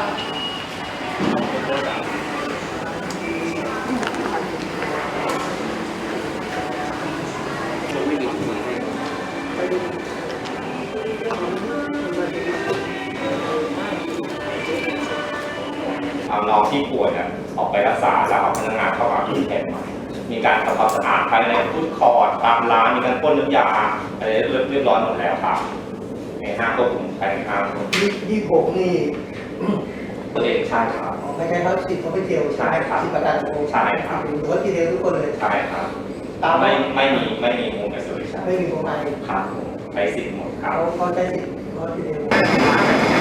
เอาน้องที่ป่วยเนี่ยออกไปรักษาแล้วเอาพนักงานเข้ามาดูแทนใหม่มีการทำความสะอาดภายในฟุตคอร์ดตามร้านมีการพ่นน้ำยาอะไรเรียบร้อยหมดแล้วครับในห้างควบคุมภายในห้าง ยี่ยี่หกนี่ ตัวเองใช่ครับไม่ใช่เขาฉีดเขาไม่เที่ยวใช่ครับฉีดประกันโงใช่ครับหรือว่าทีเดียวทุกคนเลยใช่ครับตามไม่ไม่มีไม่มีมุมแอสโซลิชันไม่มีโรงงานครับไปสิทธิ์หมดครับเขาเขาใช้สิทธิ์เขาทีเดียว